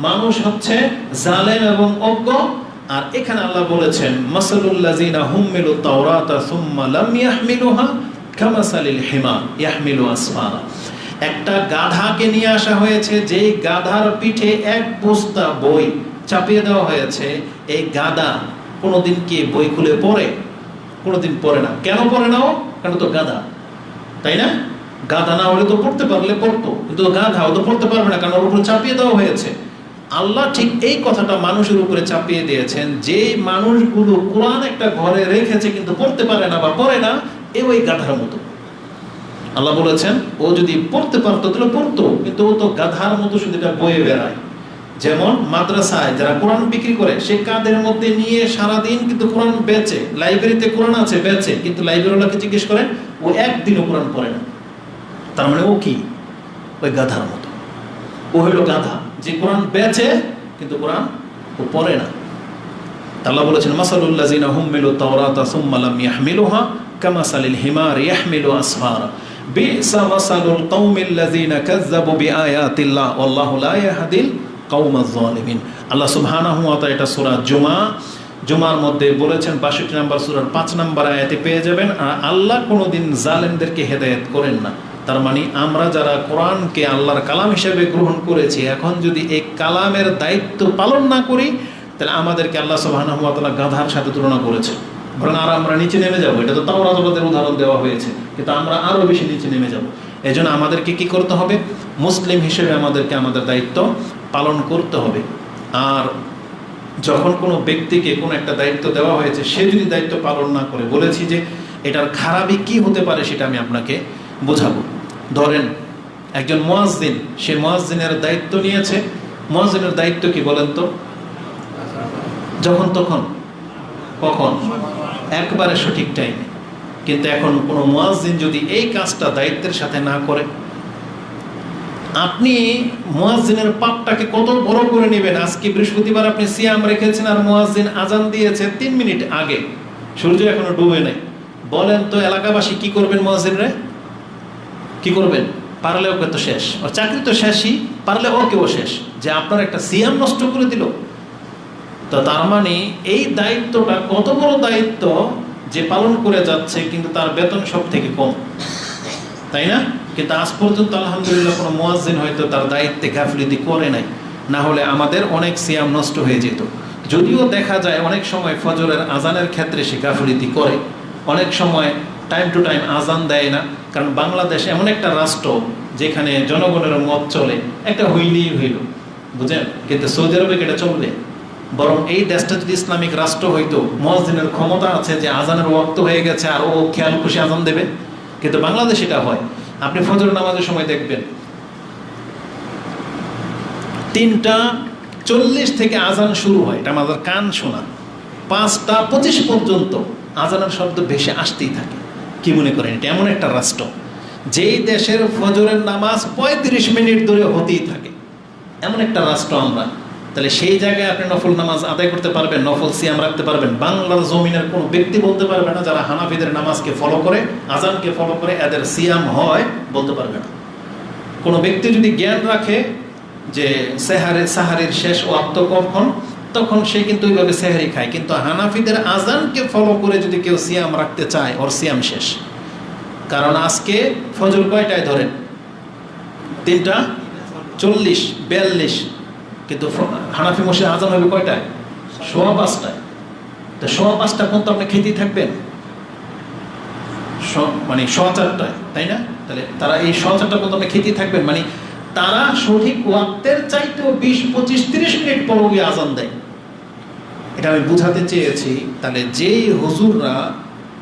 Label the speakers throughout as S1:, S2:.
S1: মানুষ হচ্ছে জালেম এবং অজ্ঞ। আর এখানে আল্লাহ বলেছেন, মাসালুল্লাযিনা হুম্মিলু তাওরাতা সুম্মা লাম ইয়াহমিলুহা কামাসালিল হিমা ইয়াহমিলু আসফারা। একটা গাধাকে নিয়ে আসা হয়েছে, যেই গাধার পিঠে এক বস্তা বই চাপিয়ে দেওয়া হয়েছে। এই গাধা কোনোদিন কি বই খুলে পড়ে? কোনোদিন পড়ে না। কেন পড়ে না ও? কেন তো গাধা। তাই না? গাধা না হলে তো পড়তে পারলে পড়তো। কিন্তু গাধা, ও তো পড়তে পারবে না, কারণ ওর উপরে চাপিয়ে দেওয়া হয়েছে। আল্লাহ ঠিক এই কথাটা মানুষের উপরে চাপিয়ে দিয়েছেন, যে মানুষগুলো কোরআন একটা ঘরে রেখেছে কিন্তু পড়তে পারে না বা পড়ে না, এ ওই গাধার মতো। আল্লাহ বলেছেন, ও যদি পড়তে পারতো তাহলে পড়তো, কিন্তু ও তো গাধার মতো শুধু এটা বয়ে বেড়ায়। যেমন মাদ্রাসায় যারা কোরআন বিক্রি করে, সে কাদের মধ্যে নিয়ে সারাদিন কিন্তু কোরআন বেচে, লাইব্রেরিতে কোরআন আছে, বেচে, কিন্তু লাইব্রেরিওয়ালাকে জিজ্ঞেস করেন ও একদিনও কোরআন পড়ে না। তার মানে ও কি? ওই গাধার মতো। ও হইল গাধা। যে কোরআন বেচে, কিন্তু কোরআন ও পড়ে না। আল্লাহ বলেছেন, মাসালুল্লাযিনা হুম্মিলু তাওরাতা হিমার ইয়াহমিলু আসফারা। বিসা মাসালুল কওমিল্লাযিনা কাযযাবু বিআয়াতিল্লাহ, ওয়াল্লাহু লা ইয়াহদিল কওমাজ জালিমিন আল্লাহ সুবহানাহু ওয়া এটা সূরা জুমা, জুমার মধ্যে বলেছেন 62 নম্বর সূরার 5 নম্বর আয়াতে পেয়ে যাবেন, আর আল্লাহ কোনোদিন জালেমদেরকে হেদায়েত করেন না। তার মানে আমরা যারা কোরআনকে আল্লাহর কালাম হিসেবে গ্রহণ করেছি, এখন যদি এই কালামের দায়িত্ব পালন না করি, তাহলে আমাদেরকে আল্লাহ সুবহানাহু ওয়া গাধার সাথে তুলনা করেছে। বরং আর আমরা নিচে নেমে যাব, এটা তো তাওরাত আমাদের উদাহরণ দেওয়া হয়েছে, কিন্তু আমরা আরও বেশি নিচে নেমে যাব। এজন্য আমাদেরকে কি করতে হবে? মুসলিম হিসেবে আমাদেরকে আমাদের দায়িত্ব পালন করতে হবে। আর যখন কোনো ব্যক্তিকে কোনো একটা দায়িত্ব দেওয়া হয়েছে, সে যদি দায়িত্ব পালন না করে, বলেছি যে এটার খারাপই কি হতে পারে সেটা আমি আপনাকে বোঝাবো। ধরেন, একজন মোয়াজদিন সে মোয়াজদিনের দায়িত্ব নিয়েছে। মোয়াজদিনের দায়িত্ব কি বলেন তো? যখন তখন? কখন? একবারে সঠিক টাইমে কিন্তু এখন কোনো মুয়াজ্জিন যদি এই কাজটা দায়িত্বের সাথে না করে, আপনি মুয়াজ্জিনের পাপটাকে কত বড় করে নেবেন? আজকে বৃহস্পতিবার আপনি সিয়াম রেখেছেন আর মুয়াজ্জিন আজান দিয়েছে তিন মিনিট আগে। সূর্য এখনও ডুবে নেই। বলেন তো, এলাকাবাসী কি করবেন মুয়াজ্জিনরে? কি করবেন? পারলে ওকে তো শেষ। ওর চাকরি তো শেষই, পারলে ওকেও শেষ। যে আপনার একটা সিয়াম নষ্ট করে দিল। তো তার মানে এই দায়িত্বটা কত বড় দায়িত্ব যে পালন করে যাচ্ছে, কিন্তু তার বেতন সব থেকে কম। তাই না? কিন্তু আজ পর্যন্ত আলহামদুলিল্লাহ কোনো মোয়াজ্জিন হয়তো তার দায়িত্বে গাফলিতি করে নাই। না হলে আমাদের অনেক সিয়াম নষ্ট হয়ে যেত। যদিও দেখা যায় অনেক সময় ফজরের আজানের ক্ষেত্রে সে গাফলিতি করে। অনেক সময় টাইম টু টাইম আজান দেয় না। কারণ বাংলাদেশ এমন একটা রাষ্ট্র যেখানে জনগণের মত চলে, একটা হইলেই হইল। বুঝেন? কিন্তু সৌদি আরবে এটা চলবে? বরং এই দেশটা যদি ইসলামিক রাষ্ট্র হইতো মসজিদের ক্ষমতা আছে যে আজানের ওয়াক্ত হয়ে গেছে আর ও খেয়াল খুশি আজান দেবে। কিন্তু বাংলাদেশ এটা হয়। আপনি ফজর নামাজের সময় দেখবেন, তিনটা চল্লিশ থেকে আজান শুরু হয়। এটা আমাদের কান শোনা। পাঁচটা পঁচিশ পর্যন্ত আজানের শব্দ ভেসে আসতেই থাকে। কি মনে করেন? এটা এমন একটা রাষ্ট্র, যেই দেশের ফজরের নামাজ পঁয়ত্রিশ মিনিট ধরে হতেই থাকে। এমন একটা রাষ্ট্র আমরা। তাহলে সেই জায়গায় আপনি নফল নামাজ আদায় করতে পারবেন, নফল সিয়াম রাখতে পারবেন। বাংলার জমিনের কোনো ব্যক্তি বলতে পারবে না যারা হানাফিদের নামাজকে ফলো করে আজানকে ফলো করে এদের সিয়াম হয় বলতে পারবে না। কোনো ব্যক্তি যদি জ্ঞান রাখে যে সেহারের সাহারের শেষ ওয়াক্ত কখন তখন সে কিন্তু ওইভাবে সেহারি খায়। কিন্তু হানাফিদের আজানকে ফলো করে যদি কেউ সিয়াম রাখতে চায়, ওর সিয়াম শেষ। কারণ আজকে ফজল কয়টায় ধরেন? তিনটা? চল্লিশ, বিয়াল্লিশ। কিন্তু হানাফি মসজিদ আজান হবে কয়টায়? সোয়া পাঁচটায়। তো সোয়া পাঁচটা পর্যন্ত আপনি খেতেই থাকবেন। মানে সোয়া চারটায়, তাই না? তাহলে তারা এই সোয়া চারটা পর্যন্ত আপনি খেতেই থাকবেন। মানে তারা সঠিক ওয়াক্তের চাইতেও বিশ, পঁচিশ, তিরিশ মিনিট পর আজান দেয়। এটা আমি বুঝাতে চেয়েছি, তাহলে যেই হুজুররা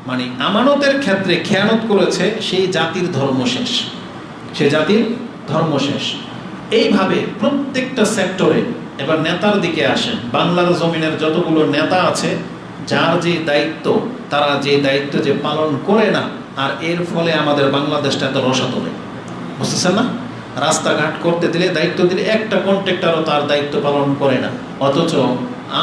S1: মানে আমানতের ক্ষেত্রে খেয়ানত করেছে, সেই জাতির ধর্ম শেষ। সে জাতির ধর্ম শেষ। এইভাবে প্রত্যেকটা সেক্টরে এবার নেতার দিকে আসেন। বাংলার জমিনের যতগুলো নেতা আছে, যার যে দায়িত্ব, তারা যে দায়িত্ব যে পালন করে না, আর এর ফলে আমাদের বাংলাদেশটা এত রসাতলে। বুঝতেছেন না? রাস্তাঘাট করতে দিলে দায়িত্ব দিলে একটা কন্ট্রাক্টারও তার দায়িত্ব পালন করে না। অথচ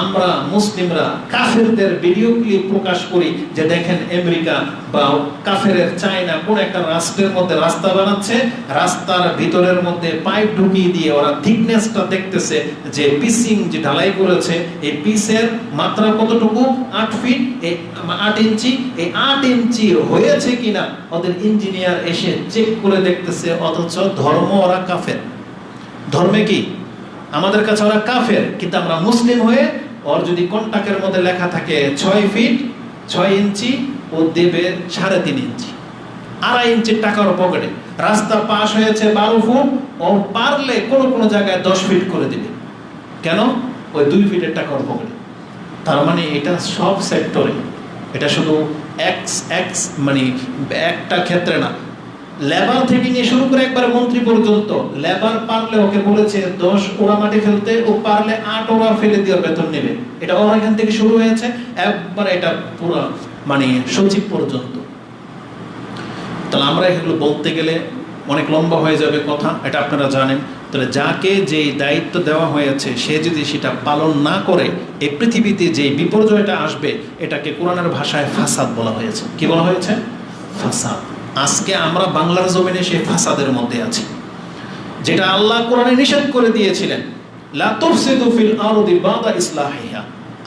S1: আমরা মুসলিমরা কাফেরদের ভিডিও ক্লিপ প্রকাশ করি যে দেখেন আমেরিকা বা কাফের চায়না কোন একটা রাষ্ট্রের মধ্যে রাস্তা বানাচ্ছে, রাস্তার ভিতরের মধ্যে পাইপ ঢুকিয়ে দিয়ে ওরা থিকনেসটা দেখতেছে যে পিসিং যে ঢালাই করেছে, এই পিসের মাত্রা কতটুকু? আট ফিট এই আট ইঞ্চি, এই আট ইঞ্চি হয়েছে কিনা? ওদের ইঞ্জিনিয়ার এসে চেক করে দেখতেছে, অথচ ধর্ম ওরা কাফের। ধর্মে কি? আমাদের কাছে ওরা কাফের, কিন্তু আমরা মুসলিম হয়ে ওর যদি কন্টাকের মধ্যে লেখা থাকে ছয় ফিট, ছয় ইঞ্চি ও দেবে সাড়ে তিন ইঞ্চি। আড়াই ইঞ্চির টাকার পকেটে। রাস্তা পাশ হয়েছে বারো ফুট, ও পারলে কোনো কোনো জায়গায় দশ ফিট করে দিবে। কেন? ওই দুই ফিটের টাকার পকেটে। তার মানে এটা সব সেক্টরে। এটা শুধু এক্স এক্স মানে একটা ক্ষেত্রে না লেবার থেকে নিয়ে শুরু করে একবার মন্ত্রী পর্যন্ত, লেবার পারলে ওকে বলেছে, দশ ওরা মাটি ফেলতে, ও পারলে আট ওরা ফেলে দিয়ে বেতন নেবে। এটা ওর এখান থেকে শুরু হয়েছে, একবার এটা পুরো মানে সচিব পর্যন্ত। তাহলে আমরা এগুলো বলতে গেলে অনেক লম্বা হয়ে যাবে কথা, এটা আপনারা জানেন। তাহলে যাকে যে দায়িত্ব দেওয়া হয়েছে, সে যদি সেটা পালন না করে, এই পৃথিবীতে যে বিপর্যয়টা আসবে, এটাকে কোরআনের ভাষায় ফাসাদ বলা হয়েছে। কি বলা হয়েছে? ফাসাদ। আজকে আমরা বাংলার জমিনে সেই ফাসাদের মধ্যে আছি। যেটা আল্লাহ কোরআনে নিষেধ করে দিয়েছিলেন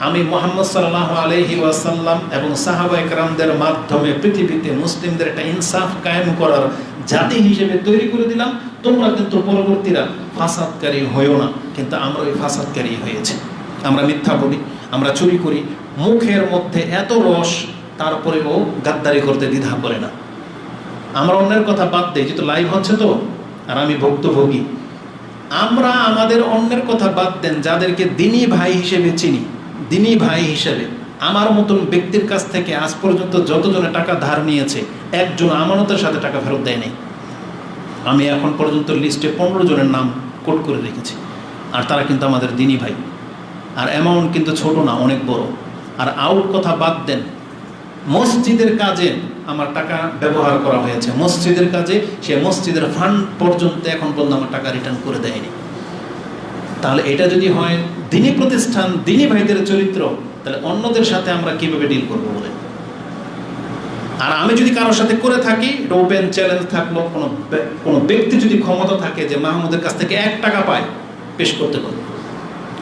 S1: আমি মোহাম্মদ সাল্লাল্লাহু আলাইহি ওয়াসাল্লাম এবং সাহাবা একরামদের মাধ্যমে পৃথিবীতে মুসলিমদের একটা ইনসাফ কায়েম করার জাতি হিসেবে তৈরি করে দিলাম। তোমরা কিন্তু পরবর্তীরা ফাসাদকারী হয়েও না, কিন্তু আমরা ওই ফাসাদকারী হয়েছে। আমরা মিথ্যা বলি, আমরা চুরি করি, মুখের মধ্যে এত রস, তারপরেও গাদ্দারি করতে দ্বিধা করে না। আমরা অন্যের কথা বাদ দিই, যেহেতু লাইভ হচ্ছে তো, আর আমি ভুক্তভোগী। আমরা আমাদের অন্যের কথা বাদ দেন, যাদেরকে দিনী ভাই হিসেবে চিনি। দিনী ভাই হিসেবে। আমার মতন ব্যক্তির কাছ থেকে আজ পর্যন্ত যতজনে টাকা ধার নিয়েছে, একজন আমানতের সাথে টাকা ফেরত দেয়নি আমি এখন পর্যন্ত লিস্টে পনেরো জনের নাম কোট করে রেখেছি। আর তারা কিন্তু আমাদের দিনী ভাই। আর অ্যামাউন্ট কিন্তু ছোট না, অনেক বড়। আর আউট কথা বাদ দেন, মসজিদের কাজে আমার টাকা ব্যবহার করা হয়েছে। মসজিদের কাজে সে মসজিদের ফান্ড পর্যন্ত এখন পর্যন্ত আমার টাকা রিটার্ন করে দেয়নি। তাহলে এটা যদি হয় দিনী প্রতিষ্ঠান, দিনী ভাইদের চরিত্র, তাহলে অন্যদের সাথে আমরা কীভাবে ডিল করব বলে আর আমি যদি কারোর সাথে করে থাকি ওপেন চ্যালেঞ্জ থাকল কোনো কোনো ব্যক্তি যদি ক্ষমতা থাকে যে মাহমুদের কাছ থেকে এক টাকা পায়, পেশ করতে পারবে।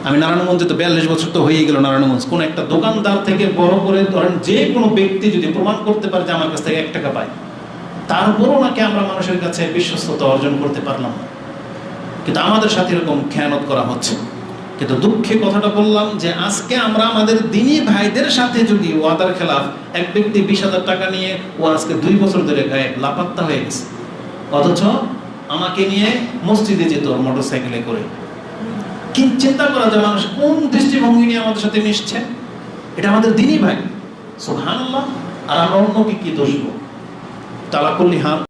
S1: আমি নারায়ণগঞ্জে তো বিয়াল্লিশ বছর তো হয়েই গেল নারায়ণগঞ্জ। কোন একটা দোকানদার থেকে বড় করে ধরেন যে কোনো ব্যক্তি যদি প্রমাণ করতে পারে যে আমার কাছ থেকে এক টাকা পায়, তারপরও নাকি আমরা মানুষের কাছে বিশ্বস্ততা অর্জন করতে পারলাম না। কিন্তু আমাদের সাথে এরকম খেয়ানত করা হচ্ছে। কিন্তু দুঃখে কথাটা বললাম যে আজকে আমরা আমাদের দিনী ভাইদের সাথে যদি ওয়াদার খেলাফ এক ব্যক্তি বিশ হাজার টাকা নিয়ে ও আজকে দুই বছর ধরে গায়ে লাপাত্তা হয়ে গেছে। অথচ আমাকে নিয়ে মসজিদে যেত মোটর সাইকেলে করে। কি চিন্তা করা যায়? মানুষ কোন দৃষ্টিভঙ্গি নিয়ে আমাদের সাথে মিশছে? এটা আমাদের দিনই ভাই। সোহান আর আমরা অন্যকে কি দোষ তালা করলি হাত